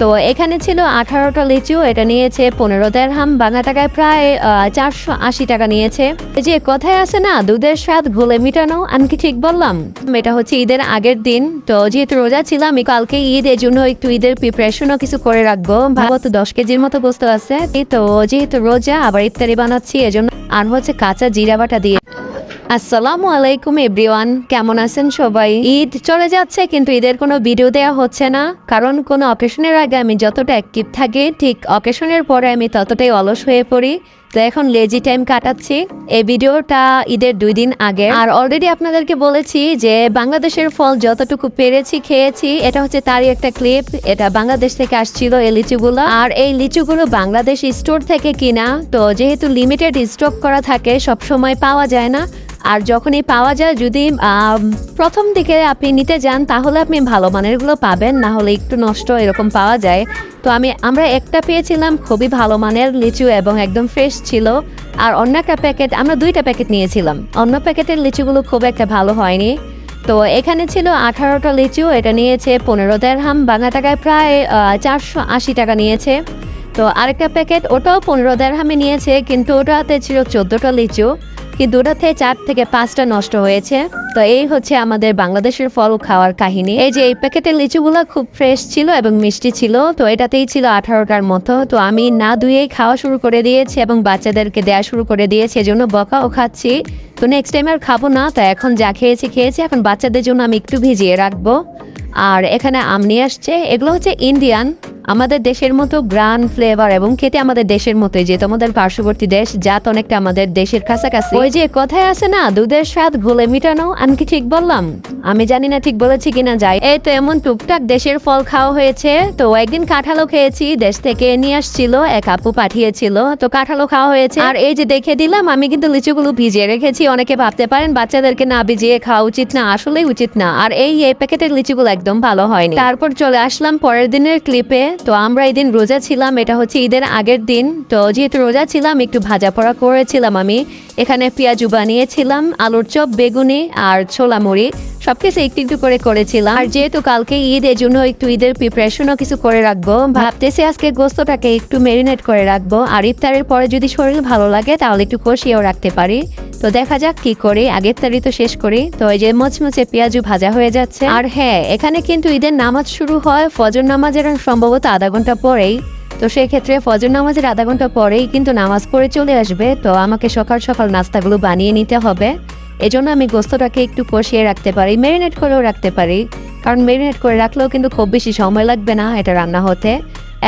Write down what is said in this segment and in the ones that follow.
তো এখানে ছিল আঠারোটা লিচু, এটা নিয়েছে পনেরো দেড়হাম বাংলা টাকায় প্রায় চারশো আশি টাকা নিয়েছে। যে কথায় আছে না, দুধের স্বাদ ঘোলে মিটানো, আমি কি ঠিক বললাম? এটা হচ্ছে ঈদের আগের দিন, তো যেহেতু রোজা ছিলাম কালকে ঈদ এই জন্য একটু ঈদের প্রিপারেশনও কিছু করে রাখব। ভাবত দশ কেজির মতো বস্তু আছে। তো, যেহেতু রোজা, আবার ইফতারি বানাচ্ছি, এজন্য আর হচ্ছে কাঁচা জিরা বাটা দিয়ে আসসালামু আলাইকুম, এভরিওয়ান। কেমন আছেন সবাই? ঈদ চলে যাচ্ছে, কিন্তু ঈদের কোনো ভিডিও দেওয়া হচ্ছে না। কারণ কোনো অকেশনের আগে আমি যতটা অ্যাক্টিভ থাকি, ঠিক অকেশনের পরে আমি ততটাই অলস হয়ে পড়ি। তো এখন লেজি টাইম কাটাচ্ছি। এই ভিডিওটা ঈদের দুই দিন আগে। আর অলরেডি আপনাদেরকে বলেছি যে, বাংলাদেশের ফল যতটুকু পেরেছি, খেয়েছি, এটা হচ্ছে তারই একটা ক্লিপ এটা বাংলাদেশ থেকে আসছিল এই লিচুগুলো। আর এই লিচুগুলো বাংলাদেশ স্টোর থেকে কিনা, তো যেহেতু লিমিটেড স্টক করা থাকে সব সময় পাওয়া যায় না। আর যখনই পাওয়া যায়, যদি প্রথম দিকে আপনি নিতে যান, তাহলে আপনি ভালো মানেরগুলো পাবেন। না হলে একটু নষ্ট এরকম পাওয়া যায়। তো আমি, আমরা একটা পেয়েছিলাম, খুবই ভালো মানের, লিচু এবং একদম ফ্রেশ ছিল। আর অন্য একটা প্যাকেট আমরা দুইটা প্যাকেট নিয়েছিলাম। অন্য প্যাকেটের লিচুগুলো খুব একটা ভালো হয়নি। তো এখানে ছিল আঠারোটা লিচু, এটা নিয়েছে পনেরো দেড়হাম, বাংলা টাকায় প্রায় চারশো আশি টাকা নিয়েছে। তো আরেকটা প্যাকেট ওটাও পনেরো দেড়হামে নিয়েছে, কিন্তু ওটাতে ছিল চোদ্দোটা লিচু। কিন্তু ওটাতে চার থেকে পাঁচটা নষ্ট হয়েছে? তো এই হচ্ছে আমাদের বাংলাদেশের ফল খাওয়ার কাহিনী। এই যে এই প্যাকেটের লিচুগুলো খুব ফ্রেশ ছিল এবং মিষ্টি ছিল, তো এটাতেই ছিল আঠারোটার মতো। তো আমি না ধুয়েই খাওয়া শুরু করে দিয়েছি এবং বাচ্চাদেরকে দেওয়া শুরু করে দিয়েছি, এজন্য বকাও খাচ্ছি। তো নেক্সট টাইম আর খাব না, তো এখন যা খেয়েছি খেয়েছি। এখন বাচ্চাদের জন্য আমি একটু ভিজিয়ে রাখব। আর এখানে আম নিয়ে আসছে, এগুলো হচ্ছে ইন্ডিয়ান আমাদের দেশের মতো গ্রান, ফ্লেভার এবং খেতে আমাদের দেশের মতোই যেহেতু আমাদের পার্শ্ববর্তী দেশ জাত অনেকটা আমাদের দেশের কাছাকাছি। ওই যে কথায় আছে না, দুধের স্বাদ ঘোলে মিটানো, আমি কি ঠিক বললাম? আমি জানি না ঠিক বলেছি কিনা, যাই। এই তো এমন টুকটাক দেশের ফল খাওয়া হয়েছে। তো একদিন কাঁঠালও খেয়েছি, দেশ থেকে নিয়ে আসছিল, এক আপু পাঠিয়েছিল, তো কাঁঠালও খাওয়া হয়েছে। আর এই যে দেখে দিলাম, আমি কিন্তু লিচুগুলো ভিজিয়ে রেখেছি, অনেকে ভাবতে পারেন বাচ্চাদেরকে না ভিজিয়ে খাওয়া উচিত না, আসলেই উচিত না। আর এই এই প্যাকেটের লিচুগুলো একদম ভালো হয়নি। তারপর চলে আসলাম পরের দিনের ক্লিপে তো আমরা এই দিন রোজা ছিলাম, এটা হচ্ছে ঈদের আগের দিন। তো যেহেতু রোজা ছিলাম, একটু ভাজা পড়া করেছিলাম আমি। এখানে পেঁয়াজু বানিয়েছিলাম, আলুর চপ, বেগুনি আর ছোলা মুড়ি, সবকিছু একটু একটু করে করেছিলাম। আর যেহেতু কালকে ঈদ এর জন্য একটু ঈদের প্রিপারেশনও কিছু করে রাখব। ভাবতেছি আজকে গোস্তটাকে একটু মেরিনেট করে রাখব। আর ইফতারের পরে যদি শরীর ভালো লাগে, তাহলে একটু কষিয়েও রাখতে পারি। তো দেখা যাক কি করি। আগের তারি তো শেষ করি। তো এই যে মচমচে পেঁয়াজু ভাজা হয়ে যাচ্ছে। আর হ্যাঁ এখানে কিন্তু ঈদের নামাজ শুরু হয় ফজর নামাজের সম্ভবত আধা ঘণ্টা পরেই। তো সেক্ষেত্রে ফজর নামাজের আধা ঘণ্টা পরেই কিন্তু নামাজ পড়ে চলে আসবে। তো আমাকে সকাল সকাল নাস্তাগুলো বানিয়ে নিতে হবে। এজন্য আমি গোস্তটাকে একটু কষিয়ে রাখতে পারি মেরিনেট করেও রাখতে পারি। কারণ মেরিনেট করে রাখলেও কিন্তু খুব বেশি সময় লাগবে না এটা রান্না হতে।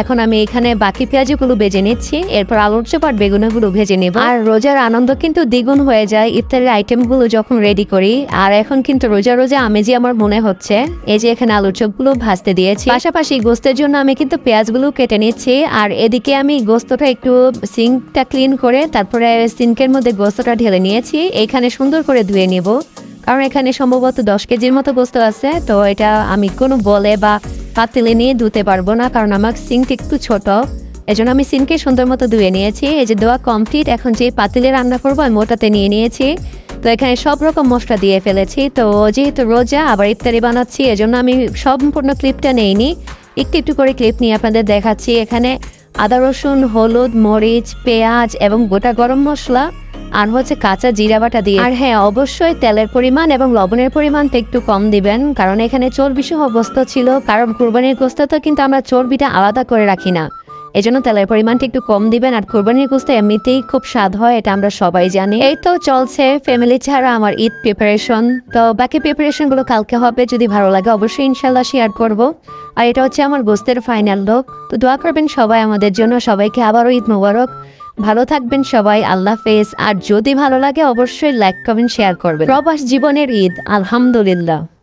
এখন আমি এখানে বাকি পেঁয়াজগুলো ভেজে নিচ্ছি, এরপর আলুর চপ আর বেগুনগুলো ভেজে নেব। আর রোজার আনন্দ কিন্তু দ্বিগুণ হয়ে যায় ইফতারের আইটেমগুলো যখন রেডি করি, আর এখন কিন্তু রোজা রোজা আমেজি আমার মনে হচ্ছে, এই যে এখানে আলুর চপগুলো ভাজতে দিয়েছি। পাশাপাশি গোস্তের জন্য আমি কিন্তু পেঁয়াজগুলো কেটে নিচ্ছি, আর এদিকে আমি গোস্তটা একটু সিঙ্কটা ক্লিন করে তারপরে সিঙ্কের মধ্যে গোস্তটা ঢেলে নিয়েছি, এখানে সুন্দর করে ধুয়ে নেব। কারণ এখানে সম্ভবত দশ কেজির মতো গোস্ত আছে, তো এটা আমি কোনো বলে বা পাতিলে নিয়ে ধুতে পারব না, কারণ আমার সিঙ্কটা একটু ছোট। এজন্য আমি সিনকে সুন্দর মতো ধুয়ে নিয়েছি। এই যে দোয়া কমপ্লিট এখন যে পাতিলে রান্না করব আমি ওটাতে নিয়ে নিয়েছি। তো এখানে সব রকম মশলা দিয়ে ফেলেছি। তো যেহেতু রোজা, আবার ইফতারি বানাচ্ছি, এজন্য আমি সম্পূর্ণ ক্লিপটা নেইনি। একটু একটু করে ক্লিপ নিয়ে আপনাদের দেখাচ্ছি। এখানে আদা রসুন, হলুদ, মরিচ, পেঁয়াজ এবং গোটা গরম মশলা আর হচ্ছে কাঁচা জিরা বাটা দিয়ে। আর হ্যাঁ অবশ্যই তেলের পরিমাণ এবং লবণের পরিমাণটা একটু কম দিবেন, কারণ এখানে চর্বি সহ গোস্ত ছিল, কারণ কুরবানির গোস্ত তো কিন্তু আমরা চর্বিটা আলাদা করে রাখি না। এজন্য তেলের পরিমাণটা একটু কম দিবেন, আর কোরবানির গোস্ত এমনিতেই খুব স্বাদ হয়, এটা আমরা সবাই জানি। এই তো চলছে ফ্যামিলি ছাড়া আমার ঈদ প্রিপারেশন তো বাকি প্রিপারেশনগুলো কালকে হবে, যদি ভালো লাগে অবশ্যই ইনশাল্লাহ শেয়ার করব। আর এটা হচ্ছে আমার গোস্তের ফাইনাল লোক তো দোয়া করবেন সবাই আমাদের জন্য, সবাইকে আবারও ঈদ মোবারক। ভালো থাকবেন সবাই, আল্লাহ ফেজ আর যদি ভালো লাগে, অবশ্যই লাইক কমেন্ট শেয়ার করবেন। প্রবাস জীবনের ঈদ, আলহামদুলিল্লাহ।